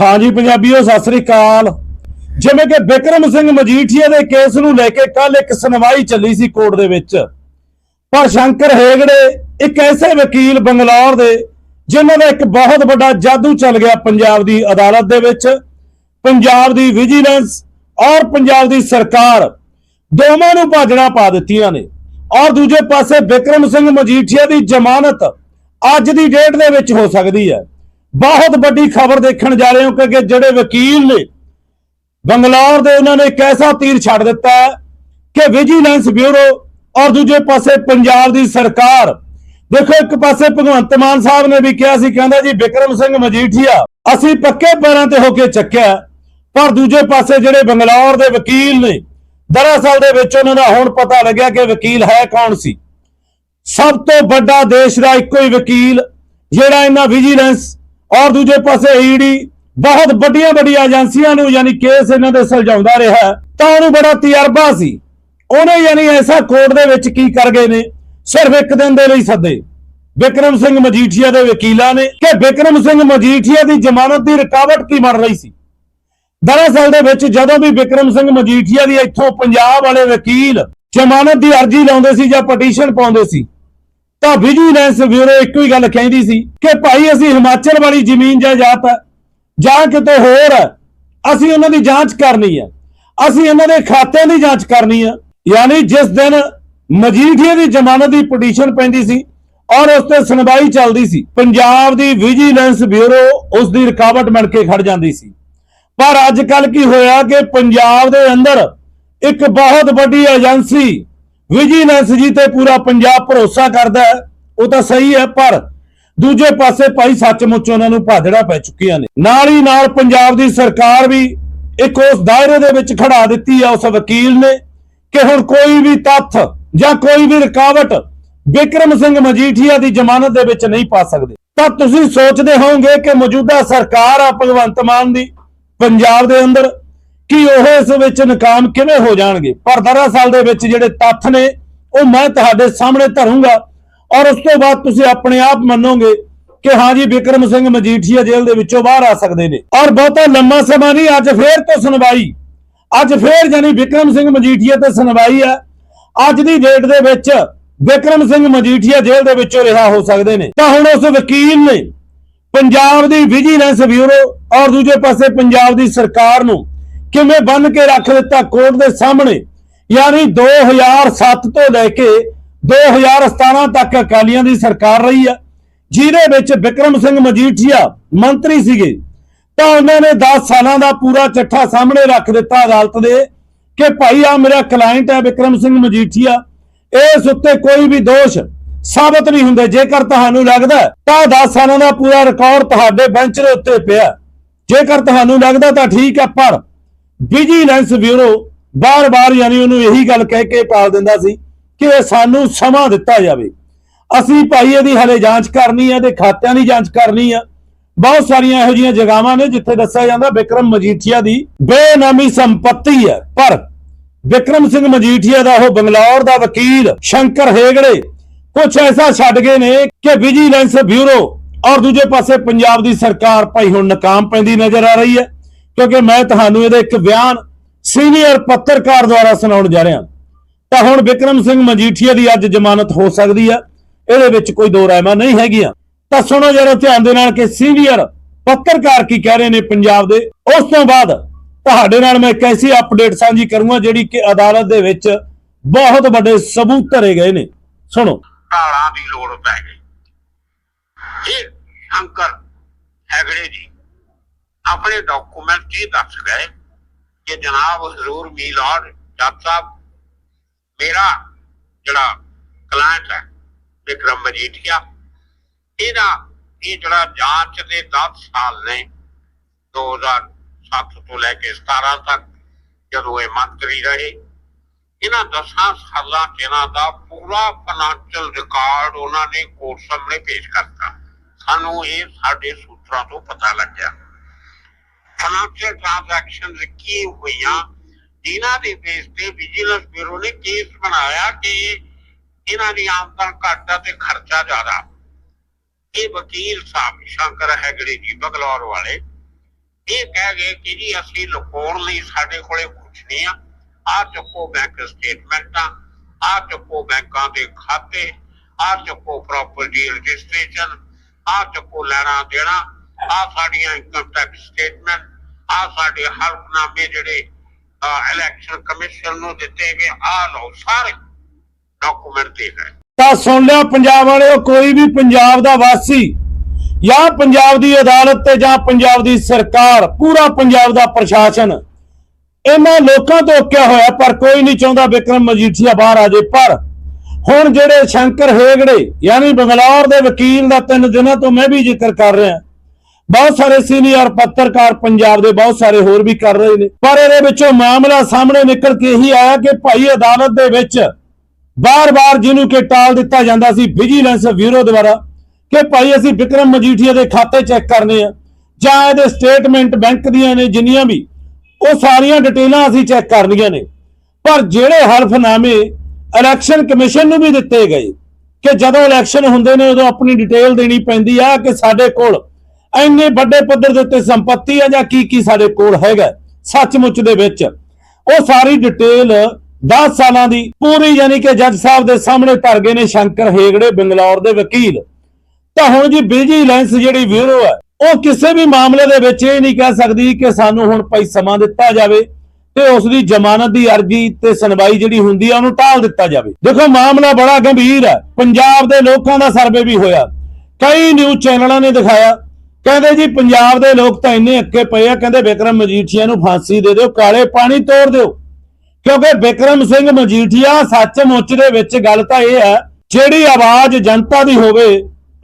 ਹਾਂਜੀ ਪੰਜਾਬੀਓ, ਸਤਿ ਸ੍ਰੀ ਅਕਾਲ। ਜਿਵੇਂ ਕਿ ਬਿਕਰਮ ਸਿੰਘ ਮਜੀਠੀਆ ਦੇ ਕੇਸ ਨੂੰ ਲੈ ਕੇ ਕੱਲ ਇੱਕ ਸੁਣਵਾਈ ਚੱਲੀ ਸੀ ਕੋਰਟ ਦੇ ਵਿੱਚ। ਪਰ ਸ਼ੰਕਰ ਹੇਗੜੇ, ਇੱਕ ਐਸੇ ਵਕੀਲ ਬੰਗਲੌਰ ਦੇ, ਜਿਨ੍ਹਾਂ ਦਾ ਇੱਕ ਬਹੁਤ ਵੱਡਾ ਜਾਦੂ ਚੱਲ ਗਿਆ ਪੰਜਾਬ ਦੀ ਅਦਾਲਤ ਦੇ ਵਿੱਚ, ਪੰਜਾਬ ਦੀ ਵਿਜੀਲੈਂਸ ਔਰ ਪੰਜਾਬ ਦੀ ਸਰਕਾਰ, ਦੋਵਾਂ ਨੂੰ ਭਾਜਣਾ ਪਾ ਦਿੱਤੀਆਂ ਨੇ। ਔਰ ਦੂਜੇ ਪਾਸੇ ਬਿਕਰਮ ਸਿੰਘ ਮਜੀਠੀਆ ਦੀ ਜ਼ਮਾਨਤ ਅੱਜ ਦੀ ਡੇਟ ਦੇ ਵਿੱਚ ਹੋ ਸਕਦੀ ਹੈ। ਬਹੁਤ ਵੱਡੀ ਖਬਰ ਦੇਖਣ ਜਾ ਰਹੇ ਹੋ ਕਿ ਜਿਹੜੇ ਵਕੀਲ ਨੇ, ਬੰਗਲੌਰ ਦੇ ਉਹਨਾਂ ਨੇ ਇੱਕ ਐਸਾ ਤੀਰ ਛੱਡ ਦਿੱਤਾ ਕਿ ਵਿਜੀਲੈਂਸ ਬਿਊਰੋ ਔਰ ਦੂਜੇ ਪਾਸੇ ਪੰਜਾਬ ਦੀ ਸਰਕਾਰ। ਦੇਖੋ, ਇੱਕ ਪਾਸੇ ਭਗਵੰਤ ਮਾਨ ਸਾਹਿਬ ਨੇ ਵੀ ਕਿਹਾ ਸੀ, ਕਹਿੰਦਾ ਜੀ, ਵਿਕਰਮ ਸਿੰਘ ਮਜੀਠੀਆ, ਅਸੀਂ ਪੱਕੇ ਪੈਰਾਂ ਤੇ ਹੋ ਕੇ ਚੱਕਿਆ ਪਰ ਦੂਜੇ ਪਾਸੇ ਜਿਹੜੇ ਬੰਗਲੌਰ ਦੇ ਵਕੀਲ ਨੇ, ਦਰਅਸਲ ਦੇ ਵਿੱਚ ਉਹਨਾਂ ਦਾ ਹੁਣ ਪਤਾ ਲੱਗਿਆ ਕਿ ਵਕੀਲ ਹੈ ਕੌਣ ਸੀ। ਸਭ ਤੋਂ ਵੱਡਾ ਦੇਸ਼ ਦਾ ਇੱਕੋ ਹੀ ਵਕੀਲ, ਜਿਹੜਾ ਇਹਨਾਂ ਵਿਜੀਲੈਂਸ ਔਰ ਦੂਜੇ ਪਾਸੇ ਈਡੀ ਬਹੁਤ ਵੱਡੀਆਂ ਵੱਡੀਆਂ ਏਜੰਸੀਆਂ ਨੂੰ ਯਾਨੀ ਕੇਸ ਇਹਨਾਂ ਦੇ ਸੁਲਝਾਉਂਦਾ ਰਿਹਾ ਤਾਂ ਉਹਨੂੰ ਬੜਾ ਤਜਰਬਾ ਸੀ। ਉਹਨੇ ਯਾਨੀ ਐਸਾ ਕੋਰਟ ਦੇ ਵਿੱਚ ਕੀ ਕਰ ਗਏ ਨੇ? ਸਿਰਫ ਇੱਕ ਦਿਨ ਦੇ ਲਈ ਸੱਦੇ। ਵਿਕਰਮ ਸਿੰਘ ਮਜੀਠੀਆ ਦੇ ਵਕੀਲਾਂ ਨੇ ਕਿ ਵਿਕਰਮ ਸਿੰਘ ਮਜੀਠੀਆ ਦੀ ਜ਼ਮਾਨਤ ਦੀ ਰੁਕਾਵਟ ਕੀ ਬਣ ਰਹੀ ਸੀ? ਦਰਅਸਲ ਦੇ ਵਿੱਚ ਜਦੋਂ ਵੀ ਵਿਕਰਮ ਸਿੰਘ ਮਜੀਠੀਆ ਦੀ ਇੱਥੋਂ ਪੰਜਾਬ ਵਾਲੇ ਵਕੀਲ ਜ਼ਮਾਨਤ ਦੀ ਅਰਜ਼ੀ ਲਾਉਂਦੇ ਸੀ ਜਾਂ ਪਟੀਸ਼ਨ ਪਾਉਂਦੇ ਸੀ ਤਾਂ ਵਿਜੀਲੈਂਸ ਬਿਊਰੋ ਇੱਕੋ ਹੀ ਗੱਲ ਕਹਿੰਦੀ ਸੀ ਕਿ ਭਾਈ ਅਸੀਂ ਹਿਮਾਚਲ ਵਾਲੀ ਜ਼ਮੀਨ ਜਾਇਦਾਦ ਜਾਂ ਕਿਤੇ ਹੋਰ ਅਸੀਂ ਉਹਨਾਂ ਦੀ ਜਾਂਚ ਕਰਨੀ ਹੈ, ਅਸੀਂ ਇਹਨਾਂ ਦੇ ਖਾਤਿਆਂ ਦੀ ਜਾਂਚ ਕਰਨੀ ਹੈ। ਯਾਨੀ ਜਿਸ ਦਿਨ ਮਜੀਠੀਆ ਦੀ ਜ਼ਮਾਨਤ ਦੀ ਪਟੀਸ਼ਨ ਪੈਂਦੀ ਸੀ ਔਰ ਉਸ ਤੇ ਸੁਣਵਾਈ ਚੱਲਦੀ ਸੀ, ਪੰਜਾਬ ਦੀ ਵਿਜੀਲੈਂਸ ਬਿਊਰੋ ਉਸ ਦੀ ਰੁਕਾਵਟ ਬਣ ਕੇ ਖੜ ਜਾਂਦੀ ਸੀ। ਪਰ ਅੱਜ ਕੱਲ ਕੀ ਹੋਇਆ ਕਿ ਪੰਜਾਬ ਦੇ ਅੰਦਰ ਇੱਕ ਬਹੁਤ ਵੱਡੀ ਏਜੰਸੀ ਵਿਜੀਲੈਂਸ ਜੀ ਤੇ ਪੂਰਾ ਪੰਜਾਬ ਭਰੋਸਾ ਕਰਦਾ ਹੈ, ਉਹ ਤਾਂ ਸਹੀ ਹੈ, ਪਰ ਦੂਜੇ ਪਾਸੇ ਭਾਈ ਸੱਚਮੁੱਚ ਉਹਨਾਂ ਨੂੰ ਭਾਜੜਾ ਪੈ ਚੁੱਕੀਆਂ ਨੇ। ਨਾਲ ਹੀ ਨਾਲ ਪੰਜਾਬ ਦੀ ਸਰਕਾਰ ਵੀ ਇੱਕ ਉਸ ਦਾਇਰੇ ਦੇ ਵਿੱਚ ਖੜਾ ਦਿੱਤੀ ਹੈ, ਉਸ ਵਕੀਲ ਨੇ, ਕਿ ਹੁਣ ਕੋਈ ਵੀ ਤੱਥ ਜਾਂ ਕੋਈ ਵੀ ਰੁਕਾਵਟ ਵਿਕਰਮ ਸਿੰਘ ਮਜੀਠੀਆ ਦੀ ਜ਼ਮਾਨਤ ਦੇ ਵਿੱਚ ਨਹੀਂ ਪਾ ਸਕਦੇ। ਤਾਂ ਤੁਸੀਂ ਸੋਚਦੇ ਹੋਵੋਗੇ ਕਿ ਮੌਜੂਦਾ ਸਰਕਾਰ ਆ ਭਗਵੰਤ ਮਾਨ ਦੀ, ਪੰਜਾਬ ਦੇ ਅੰਦਰ ਕਿ ਉਹ ਇਸ ਵਿੱਚ ਨਾਕਾਮ ਕਿਵੇਂ ਹੋ ਜਾਣਗੇ? ਪਰ ਦਰਅਸਲ ਦੇ ਵਿੱਚ ਜਿਹੜੇ ਤੱਥ ਨੇ, ਉਹ ਮੈਂ ਤੁਹਾਡੇ ਸਾਹਮਣੇ ਧਰੂੰਗਾ। ਔਰ ਉਸ ਤੋਂ ਬਾਅਦ ਤੁਸੀਂ ਆਪਣੇ ਆਪ ਮੰਨੋਗੇ ਕਿ ਹਾਂ ਜੀ, ਵਿਕਰਮ ਸਿੰਘ ਮਜੀਠੀਆ ਜੇਲ੍ਹ ਦੇ ਵਿੱਚੋਂ ਬਾਹਰ ਆ ਸਕਦੇ ਨੇ। ਔਰ ਬਹੁਤਾ ਲੰਮਾ ਸਮਾਂ ਨਹੀਂ, ਅੱਜ ਫੇਰ ਤੋਂ ਸੁਣਵਾਈ। ਅੱਜ ਫੇਰ ਜਾਨੀ ਵਿਕਰਮ ਸਿੰਘ ਮਜੀਠੀਆ ਤੇ ਸੁਣਵਾਈ ਹੈ। ਅੱਜ ਦੀ ਡੇਟ ਦੇ ਵਿੱਚ ਵਿਕਰਮ ਸਿੰਘ ਮਜੀਠੀਆ ਜੇਲ੍ਹ ਦੇ ਵਿੱਚੋਂ ਰਿਹਾ ਹੋ ਸਕਦੇ ਨੇ। ਤਾਂ ਹੁਣ ਉਸ ਵਕੀਲ ਨੇ ਪੰਜਾਬ ਦੀ ਵਿਜੀਲੈਂਸ ਬਿਊਰੋ ਔਰ ਦੂਜੇ ਪਾਸੇ ਪੰਜਾਬ ਦੀ ਸਰਕਾਰ ਨੂੰ ਕਿਵੇਂ ਬੰਨ ਕੇ ਰੱਖ ਦਿੱਤਾ ਕੋਰਟ ਦੇ ਸਾਹਮਣੇ? ਯਾਨੀ 2007 ਤੋਂ ਲੈ ਕੇ 2017 ਤੱਕ ਅਕਾਲੀਆਂ ਦੀ ਸਰਕਾਰ ਰਹੀ ਆ। ਜਿਹਦੇ ਵਿੱਚ ਵਿਕਰਮ ਸਿੰਘ ਮਜੀਠੀਆ ਮੰਤਰੀ ਸੀਗੇ। ਤਾਂ ਉਹਨਾਂ ਨੇ 10 ਸਾਲਾਂ ਦਾ ਪੂਰਾ ਚੱਠਾ ਸਾਹਮਣੇ ਰੱਖ ਦਿੱਤਾ ਅਦਾਲਤ ਦੇ ਕਿ ਭਾਈ ਆ ਮੇਰਾ ਕਲਾਇੰਟ ਹੈ ਵਿਕਰਮ ਸਿੰਘ ਮਜੀਠੀਆ। ਇਸ ਉੱਤੇ ਕੋਈ ਵੀ ਦੋਸ਼ ਸਾਬਤ ਨਹੀਂ ਹੁੰਦੇ। ਜੇਕਰ ਤੁਹਾਨੂੰ ਲੱਗਦਾ ਤਾਂ 10 ਸਾਲਾਂ ਦਾ ਪੂਰਾ ਰਿਕਾਰਡ ਤੁਹਾਡੇ ਬੈਂਚ ਦੇ ਉੱਤੇ ਪਿਆ। ਜੇਕਰ ਤੁਹਾਨੂੰ ਲੱਗਦਾ ਤਾਂ ਠੀਕ ਹੈ ਪਰ ਵਿਜੀਲੈਂਸ ਬਿਊਰੋ ਬਾਰ-ਬਾਰ ਯਾਨੀ ਉਹਨੂੰ ਇਹੀ ਗੱਲ ਕਹਿ ਕੇ ਪਾਲ ਦਿੰਦਾ ਸੀ ਕਿ ਸਾਨੂੰ ਸਮਾਂ ਦਿੱਤਾ ਜਾਵੇ। ਅਸੀਂ ਭਾਈ ਇਹਦੀ ਹਲੇ ਜਾਂਚ ਕਰਨੀ ਹੈ ਤੇ ਖਾਤਿਆਂ ਦੀ ਜਾਂਚ ਕਰਨੀ ਆ। ਬਹੁਤ ਸਾਰੀਆਂ ਇਹੋ ਜਿਹੀਆਂ ਜਗਾਵਾਂ ਨੇ ਜਿੱਥੇ ਦੱਸਿਆ ਜਾਂਦਾ ਵਿਕਰਮ ਮਜੀਠੀਆ ਦੀ ਬੇਨਾਮੀ ਸੰਪਤੀ ਹੈ ਪਰ ਵਿਕਰਮ ਸਿੰਘ ਮਜੀਠੀਆ ਦਾ ਉਹ ਬੰਗਲੌਰ ਦਾ ਵਕੀਲ ਸ਼ੰਕਰ ਹੇਗੜੇ ਕੁਝ ਐਸਾ ਛੱਡ ਗਏ ਨੇ ਕਿ ਵਿਜੀਲੈਂਸ ਬਿਊਰੋ ਔਰ ਦੂਜੇ ਪਾਸੇ ਪੰਜਾਬ ਦੀ ਸਰਕਾਰ ਭਾਈ ਹੁਣ ਨਾਕਾਮ ਪੈਂਦੀ ਨਜ਼ਰ ਆ ਰਹੀ ਹੈ। ਕਿਉਂਕਿ ਮੈਂ ਤੁਹਾਨੂੰ ਇਹਦਾ ਇੱਕ ਬਿਆਨ ਸੀਨੀਅਰ ਪੱਤਰਕਾਰ ਦੁਆਰਾ ਸੁਣਾਉਣ ਜਾ ਰਿਹਾ। ਤਾਂ ਹੁਣ ਵਿਕਰਮ ਸਿੰਘ ਮਜੀਠੀਆ ਦੀ ਅੱਜ ਜ਼ਮਾਨਤ ਹੋ ਸਕਦੀ ਆ ਇਹਦੇ ਵਿੱਚ ਕੋਈ ਦੋ ਰਾਇਮਾ ਨਹੀਂ ਹੈਗੀਆਂ। ਤਾਂ ਸੁਣੋ ਜਰਾ ਧਿਆਨ ਦੇ ਨਾਲ ਕਿ ਸੀਨੀਅਰ ਪੱਤਰਕਾਰ ਕੀ ਕਹਿ ਰਹੇ ਨੇ ਪੰਜਾਬ ਦੇ। ਉਸ ਤੋਂ ਬਾਅਦ ਤੁਹਾਡੇ ਨਾਲ ਮੈਂ ਇੱਕ ਐਸੀ ਅਪਡੇਟ ਸਾਂਝੀ ਕਰੂੰਗਾ ਜਿਹੜੀ ਕਿ ਅਦਾਲਤ ਦੇ ਵਿੱਚ ਬਹੁਤ ਵੱਡੇ ਸਬੂਤ ਧਰੇ ਗਏ ਨੇ। ਸੁਣੋ। ਢਾਲਾਂ ਦੀ ਲੋੜ ਪੈ ਗਈ। ਇਹ ਸ਼ੰਕਰ ਹੈਗੜੇ ਜੀ। ਆਪਣੇ ਡਾਕੂਮੈਂਟ 'ਚ ਇਹ ਦੱਸ ਗਏ ਕਿ ਜਨਾਬ ਹਜ਼ੂਰ ਮੀਲਾਡ ਜੱਜ ਸਾਹਿਬ, ਮੇਰਾ ਜਿਹੜਾ ਕਲਾਇੰਟ ਹੈ, ਵਿਕਰਮ ਮਜੀਠੀਆ, ਇਹਦਾ ਇਹ ਜਿਹੜਾ ਜਾਂਚ ਦੇ 10 ਸਾਲ ਨੇ 2007 ਤੋਂ ਲੈ ਕੇ 17 ਤੱਕ ਜਦੋਂ ਇਹ ਮੰਤਰੀ ਰਹੇ, ਇਹਨਾਂ 10 ਸਾਲਾਂ 'ਚ ਇਹਨਾਂ ਦਾ ਪੂਰਾ ਫਾਈਨੈਂਸ਼ੀਅਲ ਰਿਕਾਰਡ ਉਹਨਾਂ ਨੇ ਕੋਰਟ ਸਾਹਮਣੇ ਪੇਸ਼ ਕਰਤਾ। ਸਾਨੂੰ ਇਹ ਸਾਡੇ ਸੂਤਰਾਂ ਤੋਂ ਪਤਾ ਲੱਗਿਆ। ਫਾਈਨੈਂਸ਼ੀਅਲ ਟ੍ਰਾਂਜੈਕਸ਼ਨਸ ਕੀ ਹੋਈਆਂ? ਜਿਨ੍ਹਾਂ ਦੇ ਬੇਸ ਤੇ ਵਿਜੀਲੈਂਸ ਬਿਊਰੋ ਨੇ ਕੇਸ ਬਣਾਇਆ ਕਿ ਇਹਨਾਂ ਦੀ ਆਮਦਨ ਘੱਟ ਆ ਤੇ ਖਰਚਾ ਜ਼ਿਆਦਾ। ਇਹ ਵਕੀਲ ਸਾਹਿਬ ਸ਼ੰਕਰ ਹੈਗੜੇ ਜੀ, ਬਗਲੌਰ ਵਾਲੇ, ਇਹ ਕਹਿ ਗਏ ਕਿ ਜੀ ਅਸੀਂ ਲੁਕਾਉਣ ਲਈ ਸਾਡੇ ਕੋਲੇ ਕੁਝ ਨਹੀਂ ਆ। ਆ ਚੱਕੋ ਬੈਂਕ ਸਟੇਟਮੈਂਟਾਂ ਆ ਚੱਕੋ ਬੈਂਕਾਂ ਦੇ ਖਾਤੇ ਆ ਚੱਕੋ ਪ੍ਰਾਪਰਟੀ ਰਜਿਸਟ੍ਰੇਸ਼ਨ ਆ ਚੱਕੋ ਲੈਣਾ ਦੇਣਾ। ਆ ਸਾਡੀਆਂ ਇਨਕਮ ਟੈਕਸ ਸਟੇਟਮੈਂਟ ਆ ਸਾਡੇ ਹਲਫਨਾਮੇ ਜਿਹੜੇ ਇਲੈਕਸ਼ਨ ਕਮਿਸ਼ਨ ਨੂੰ ਦਿੱਤੇ ਗਏ, ਆ ਲਓ, ਸਾਰੇ ਡਾਕੂਮੈਂਟ ਦੇ ਗਏ ਤਾਂ ਸੁਣ ਲਿਆ ਪੰਜਾਬ ਵਾਲਿਓ, ਕੋਈ ਵੀ ਪੰਜਾਬ ਦਾ ਵਾਸੀ ਜਾਂ ਪੰਜਾਬ ਦੀ ਅਦਾਲਤ ਤੇ ਜਾਂ ਪੰਜਾਬ ਦੀ ਸਰਕਾਰ, ਪੂਰਾ ਪੰਜਾਬ ਦਾ ਪ੍ਰਸ਼ਾਸਨ, ਇਹਨਾਂ ਲੋਕਾਂ ਤੋਂ ਓਕਿਆ ਹੋਇਆ, ਪਰ ਕੋਈ ਨਹੀਂ ਚਾਹੁੰਦਾ ਵਿਕਰਮ ਮਜੀਠੀਆ ਬਾਹਰ ਆ ਜੇ ਪਰ ਹੁਣ ਜਿਹੜੇ ਸ਼ੰਕਰ ਹੇਗੜੇ, ਯਾਨੀ ਬੰਗਲੌਰ ਦੇ ਵਕੀਲ ਦਾ ਤਿੰਨ ਦਿਨਾਂ ਤੋਂ ਮੈਂ ਵੀ ਜ਼ਿਕਰ ਕਰ ਰਿਹਾ ਬਹੁਤ ਸਾਰੇ ਸੀਨੀਅਰ ਪੱਤਰਕਾਰ ਪੰਜਾਬ ਦੇ ਬਹੁਤ ਸਾਰੇ ਹੋਰ ਵੀ ਕਰ ਰਹੇ ਨੇ। ਪਰ ਇਹਦੇ ਵਿੱਚੋਂ ਮਾਮਲਾ ਸਾਹਮਣੇ ਨਿਕਲ ਕੇ ਇਹੀ ਆਇਆ ਕਿ ਭਾਈ ਅਦਾਲਤ ਦੇ ਵਿੱਚ ਬਾਰ-ਬਾਰ ਜਿਹਨੂੰ ਕਿ ਟਾਲ ਦਿੱਤਾ ਜਾਂਦਾ ਸੀ ਵਿਜੀਲੈਂਸ ਬਿਊਰੋ ਦੁਆਰਾ ਕਿ ਭਾਈ ਅਸੀਂ ਵਿਕਰਮ ਮਜੀਠੀਆ ਦੇ ਖਾਤੇ ਚੈੱਕ ਕਰਨੇ ਆ ਜਾਂ ਇਹਦੇ ਸਟੇਟਮੈਂਟ ਬੈਂਕ ਦੀਆਂ ਨੇ ਜਿੰਨੀਆਂ ਵੀ, ਉਹ ਸਾਰੀਆਂ ਡਿਟੇਲਾਂ ਅਸੀਂ ਚੈੱਕ ਕਰਨੀਆਂ ਨੇ। ਪਰ ਜਿਹੜੇ ਹਲਫਨਾਮੇ ਇਲੈਕਸ਼ਨ ਕਮਿਸ਼ਨ ਨੂੰ ਵੀ ਦਿੱਤੇ ਗਏ ਕਿ ਜਦੋਂ ਇਲੈਕਸ਼ਨ ਹੁੰਦੇ ਨੇ ਉਦੋਂ ਆਪਣੀ ਡਿਟੇਲ ਦੇਣੀ ਪੈਂਦੀ ਆ ਕਿ ਸਾਡੇ ਕੋਲ ਇੰਨੇ ਵੱਡੇ ਪੱਧਰ ਦੇ ਉੱਤੇ ਸੰਪਤੀ ਆ ਜਾਂ ਕੀ ਕੀ ਸਾਡੇ ਕੋਲ ਹੈਗਾ ਸੱਚਮੁੱਚ ਦੇ ਵਿੱਚ, ਉਹ ਸਾਰੀ ਡਿਟੇਲ 10 ਸਾਲਾਂ ਦੀ ਪੂਰੀ ਯਾਨੀ ਕਿ ਜੱਜ ਸਾਹਿਬ ਦੇ ਸਾਹਮਣੇ ਧਰ ਗਏ ਨੇ ਸ਼ੰਕਰ ਹੇਗੜੇ, ਬੰਗਲੌਰ ਦੇ ਵਕੀਲ। ਤਾਂ ਹੁਣ ਜੀ ਵਿਜੀਲੈਂਸ ਜਿਹੜੀ ਬਿਊਰੋ ਹੈ ਉਹ ਕਿਸੇ ਵੀ ਮਾਮਲੇ ਦੇ ਵਿੱਚ ਇਹ ਨਹੀਂ ਕਹਿ ਸਕਦੀ ਕਿ ਸਾਨੂੰ ਹੁਣ ਭਾਈ ਸਮਾਂ ਦਿੱਤਾ ਜਾਵੇ ਤੇ ਉਸ ਦੀ ਜ਼ਮਾਨਤ ਦੀ ਅਰਜ਼ੀ ਤੇ ਸੁਣਵਾਈ ਜਿਹੜੀ ਹੁੰਦੀ ਆ, ਉਹਨੂੰ ਟਾਲ ਦਿੱਤਾ ਜਾਵੇ। ਦੇਖੋ, ਮਾਮਲਾ ਬੜਾ ਗੰਭੀਰ ਹੈ ਪੰਜਾਬ ਦੇ ਲੋਕਾਂ ਦਾ ਸਰਵੇ ਵੀ ਹੋਇਆ। ਕਈ ਨਿਊਜ਼ ਚੈਨਲਾਂ ਨੇ ਦਿਖਾਇਆ ਕਹਿੰਦੇ ਜੀ, ਪੰਜਾਬ ਦੇ ਲੋਕ ਤਾਂ ਇੰਨੇ ਅੱਕੇ ਪਏ ਆ, ਕਹਿੰਦੇ ਵਿਕਰਮ ਮਜੀਠੀਆ ਨੂੰ ਫਾਂਸੀ ਦੇ ਦਿਓ, ਕਾਲੇ ਪਾਣੀ ਤੋੜ ਦਿਓ। ਕਿਉਂਕਿ ਵਿਕਰਮ ਸਿੰਘ ਮਜੀਠੀਆ ਸੱਚਮੁੱਚ ਦੇ ਵਿੱਚ ਗੱਲ ਤਾਂ ਇਹ ਹੈ, ਜਿਹੜੀ ਆਵਾਜ਼ ਜਨਤਾ ਦੀ ਹੋਵੇ,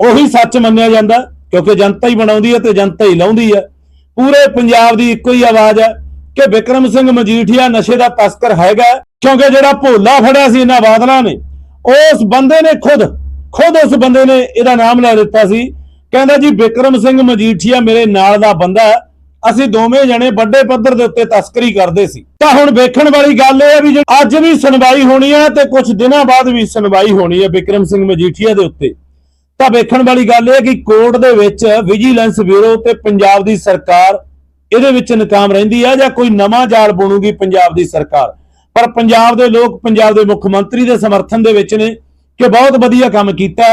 ਉਹੀ ਸੱਚ ਮੰਨਿਆ ਜਾਂਦਾ, ਕਿਉਂਕਿ ਜਨਤਾ ਹੀ ਬਣਾਉਂਦੀ ਹੈ ਤੇ ਜਨਤਾ ਹੀ ਲਾਉਂਦੀ ਹੈ। ਪੂਰੇ ਪੰਜਾਬ ਦੀ ਇੱਕੋ ਹੀ ਆਵਾਜ਼ ਹੈ ਕਿ ਵਿਕਰਮ ਸਿੰਘ ਮਜੀਠੀਆ ਨਸ਼ੇ ਦਾ ਤਸਕਰ ਹੈਗਾ, ਕਿਉਂਕਿ ਜਿਹੜਾ ਭੋਲਾ ਫੜਿਆ ਸੀ ਇਹਨਾਂ ਬਾਦਲਾਂ ਨੇ, ਉਸ ਬੰਦੇ ਨੇ ਖੁਦ ਖੁਦ ਉਸ ਬੰਦੇ ਨੇ ਇਹਦਾ ਨਾਮ ਲੈ ਦਿੱਤਾ ਸੀ। ਕਹਿੰਦਾ ਜੀ, ਵਿਕਰਮ ਸਿੰਘ ਮਜੀਠੀਆ ਮੇਰੇ ਨਾਲ ਦਾ ਬੰਦਾ ਅਸੀਂ ਦੋਵੇਂ ਜਣੇ ਵੱਡੇ ਪੱਧਰ ਦੇ ਉੱਤੇ ਤਸਕਰੀ ਕਰਦੇ ਸੀ। ਤਾਂ ਹੁਣ ਵੇਖਣ ਵਾਲੀ ਗੱਲ ਇਹ ਹੈ ਵੀ ਅੱਜ ਵੀ ਸੁਣਵਾਈ ਹੋਣੀ ਹੈ ਤੇ ਕੁਝ ਦਿਨਾਂ ਬਾਅਦ ਵੀ ਸੁਣਵਾਈ ਹੋਣੀ ਹੈ ਵਿਕਰਮ ਸਿੰਘ ਮਜੀਠੀਆ ਦੇ ਉੱਤੇ। ਤਾਂ ਵੇਖਣ ਵਾਲੀ ਗੱਲ ਇਹ ਕਿ ਕੋਰਟ ਦੇ ਵਿੱਚ ਵਿਜੀਲੈਂਸ ਬਿਊਰੋ ਤੇ ਪੰਜਾਬ ਦੀ ਸਰਕਾਰ ਇਹਦੇ ਵਿੱਚ ਨਕਾਮ ਰਹਿੰਦੀ ਹੈ ਜਾਂ ਕੋਈ ਨਵਾਂ ਜਾਲ ਬੁਣੂਗੀ ਪੰਜਾਬ ਦੀ ਸਰਕਾਰ। ਪਰ ਪੰਜਾਬ ਦੇ ਲੋਕ, ਪੰਜਾਬ ਦੇ ਮੁੱਖ ਮੰਤਰੀ ਦੇ ਸਮਰਥਨ ਦੇ ਵਿੱਚ ਨੇ ਕਿ ਬਹੁਤ ਵਧੀਆ ਕੰਮ ਕੀਤਾ।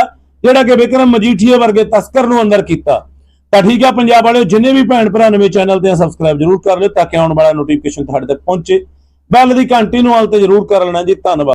ਜਿਹੜਾ ਕਿ ਵਿਕਰਮ ਮਜੀਠੀਆ ਵਰਗੇ ਤਸਕਰ ਨੂੰ ਅੰਦਰ ਕੀਤਾ। ਤਾਂ ਠੀਕ ਆ ਪੰਜਾਬ ਵਾਲਿਓ, ਜਿੰਨੇ ਵੀ ਭੈਣ ਭਰਾ ਨਵੇਂ ਚੈਨਲ ਤੇ ਸਬਸਕ੍ਰਾਈਬ ਜਰੂਰ ਕਰ ਲਿਓ ਤਾਂ ਕਿ ਆਉਣ ਵਾਲਾ ਨੋਟੀਫਿਕੇਸ਼ਨ ਤੁਹਾਡੇ ਤੱਕ ਪਹੁੰਚੇ। ਬੈਲ ਦੀ ਘੰਟੀ ਨੂੰ ਹਾਲ ਤੇ ਜਰੂਰ ਕਰ ਲੈਣਾ ਜੀ। ਧੰਨਵਾਦ।